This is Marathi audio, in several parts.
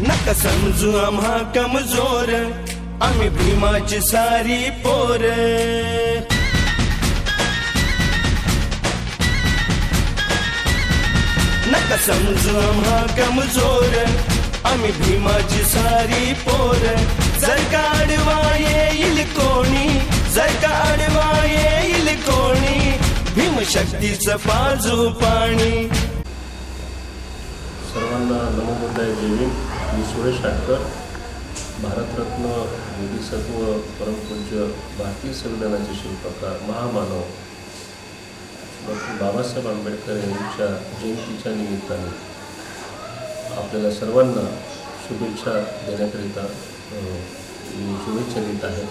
नका समजू आम्हा कमजोर. आम्ही भीमाची सारी पोर. नका समजू आम्हा कमजोर. आम्ही भीमाची सारी पोर. जर का आडवा येईल कोणी जर का आडवा येईल कोणी भीमशक्तीचं पाजू पाणी. सर्वांना नमोबुद्धाय जय मी सुरेश आटकर भारतरत्न बोधिसत्व परमपूज्य भारतीय संविधानाचे शिल्पकार महामानव. डॉक्टर बाबासाहेब आंबेडकर यांच्या जयंतीच्या निमित्ताने आपल्याला सर्वांना शुभेच्छा देण्याकरिता मी शुभेच्छा देत आहे.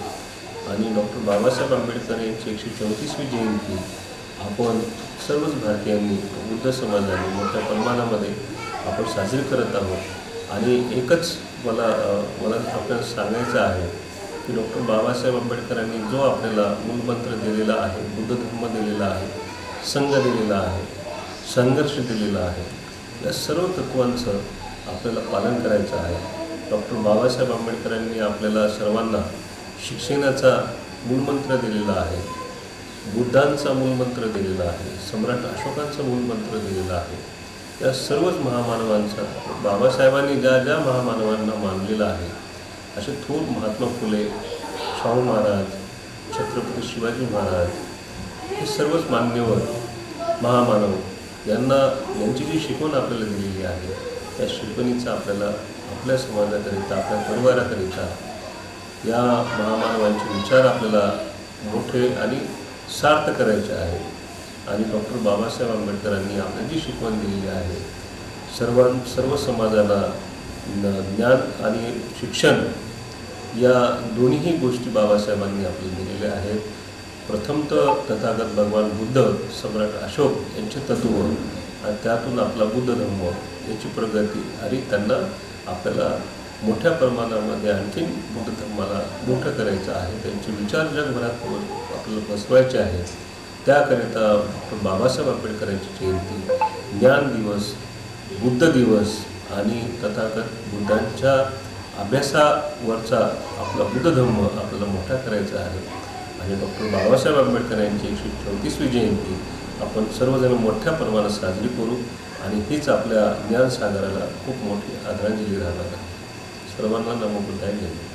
आणि डॉक्टर बाबासाहेब आंबेडकर यांची एकशे चौतीसवी जयंती आपण सर्वच भारतीयांनी बुद्ध समाजाने मोठ्या प्रमाणामध्ये आपण साजरी करत आहोत. आणि एकच मला मला आपल्याला सांगायचं आहे की डॉक्टर बाबासाहेब आंबेडकरांनी जो आपल्याला मूलमंत्र दिलेला आहे बुद्ध धर्म दिलेला आहे संघ दिलेला आहे संघर्ष दिलेला आहे या सर्व तत्वांचं आपल्याला पालन करायचं आहे. डॉक्टर बाबासाहेब आंबेडकरांनी आपल्याला सर्वांना शिक्षणाचा मूलमंत्र दिलेला आहे बुद्धांचा मूलमंत्र दिलेला आहे सम्राट अशोकांचा मूलमंत्र दिलेला आहे. या सर्वच महामानवांचा बाबासाहेबांनी ज्या ज्या महामानवांना मानलेला आहे असे थोर महात्मा फुले शाहू महाराज छत्रपती शिवाजी महाराज हे सर्वच मान्यवर महामानव यांना यांची जी शिकवण आपल्याला दिलेली आहे त्या शिकवणीचा आपल्याला आपल्या समाजाकरिता आपल्या परिवाराकरिता या महामानवांचे विचार आपल्याला मोठे आणि सार्थ करायचे आहे आणि डॉक्टर बाबासाहेब आंबेडकरांनी आपल्या जी शिकवण दिलेली आहे. सर्वां सर्व समाजाला न- ज्ञान आणि शिक्षण या दोन्हीही गोष्टी बाबासाहेबांनी आपल्याला दिलेल्या आहेत. प्रथमतः तथागत भगवान बुद्ध सम्राट अशोक यांचे तत्व आणि त्यातून आपला बुद्ध धर्म याची प्रगती आणि त्यांना आपल्याला मोठ्या प्रमाणामध्ये आणखीन बुद्ध धर्माला मोठं करायचं आहे. त्यांचे विचार जगभरात आपल्याला बसवायचे आहेत. त्याकरिता डॉक्टर बाबासाहेब आंबेडकरांची जयंती ज्ञान दिवस बुद्ध दिवस आणि तथागत बुद्धांच्या अभ्यासावरचा आपला बुद्ध धर्म आपल्याला मोठा करायचा आहे. आणि डॉक्टर बाबासाहेब आंबेडकर यांची एकशे चौतीसवी जयंती आपण सर्वजण मोठ्या प्रमाणात साजरी करू आणि हीच आपल्या ज्ञानसागराला खूप मोठी आदरांजली राहणार आहे. सर्वांना नमोबुद्धाय बुद्धाय